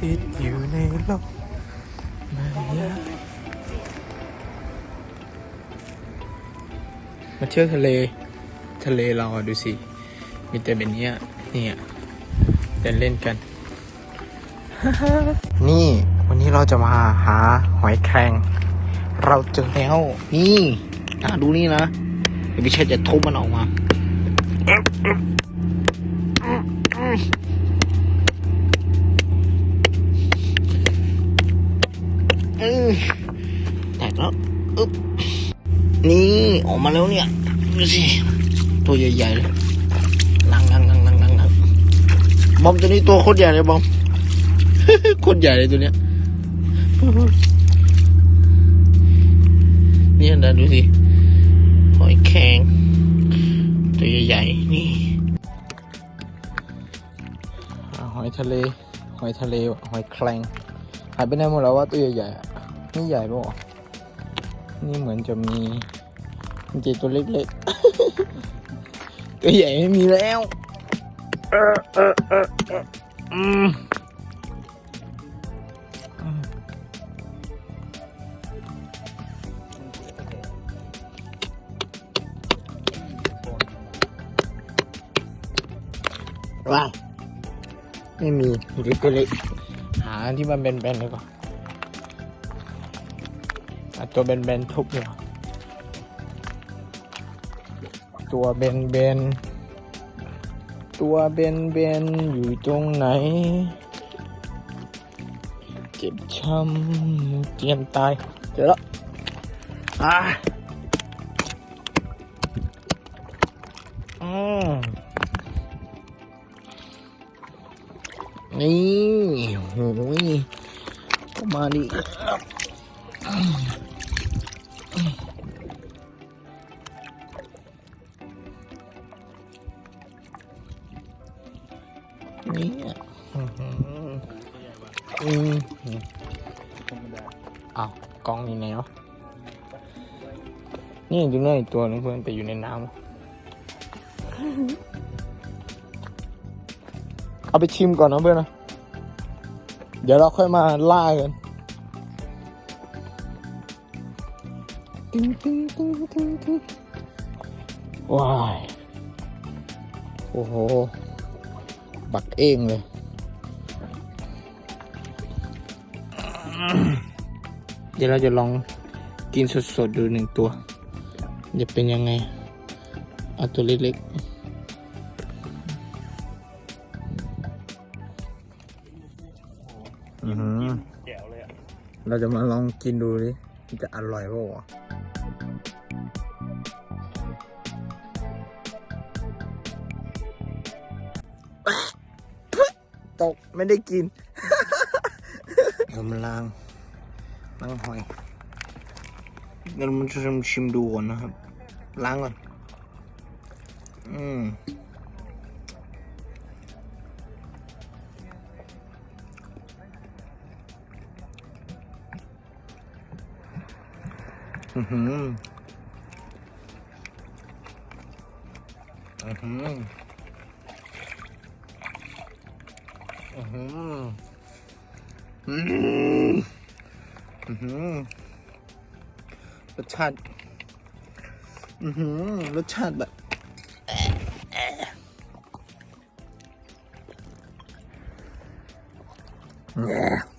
ติดอยู่ในโลกมายามาเที่ยวทะเล ทะเลเราอะดูสิ มีแต่แบบเนี้ยเนี่ยเดินเล่นกัน นี่วันนี้เราจะมาหาหอยแครงเราเจอแล้ว นี่อะดูนี่นะเดี๋ยวพี่ชัยจะทุบมันออกมาอืม แตกแล้วอึ๊บนี่ออกมาแล้วเนี่ยดูสิตัวใหญ่ๆเลยลังลังลังลังลังลังบอมตัวนี้ตัวโคตรใหญ่เลยบอมโคตรใหญ่เลยตัวเนี้ยเนี่ยนะดูสิหอยแครงตัวใหญ่ๆนี่อ่หอยทะเลหอยทะเลหอยแครงหายไปไหนหมดแล้วว่าตัวใหญ่ๆอ่ นี่ใหญ่ปะวะนี่เหมือนจะมีจริงๆตัวเล็กๆตัวใหญ่ไม่มีแล้วเออเออเอออืมว้าวไม่มีหรือตัวเล็กหาที่มันเป็นแบนๆเลยก่อนเอา ตัวแบนๆทุบเลยตัวแบนๆตัวแบนๆอยู่ตรงไหน เจ็บช้ำเตรียมตาย เจอแล้วอ่าอืมนี่โหยมาดินี่อะ อื้อหืออืมอ้าวกล้องนี่ไหนวะนี่อยู่เนี่ยอีกตัวนึงเพื่อนแต่อยู่ในน้ำเอาไปชิมก่อนนะเพื่อนนะเดี๋ยวเราค่อยมาล่ากันตึ้งตึ้งตึ้งตึ้งตึ้งว้ายโอ้โห บักเองเลย เดี๋ยวเราจะลองกินสดๆดูหนึ่งตัว จะเป็นยังไง เอาตัวเล็กๆอือหือแจ๋วเลยอะเราจะมาลองกินดูดิมันจะอร่อยเปล่าวะตก ไม่ได้กินเดี๋ยวมาล้างล้างหอยเดี๋ยวมันจะชิมดูก่อนนะครับ ล้างก่อน อืมอือหืออือหืออือหืออืมอือหือ รสชาติรสชาติแบบแย่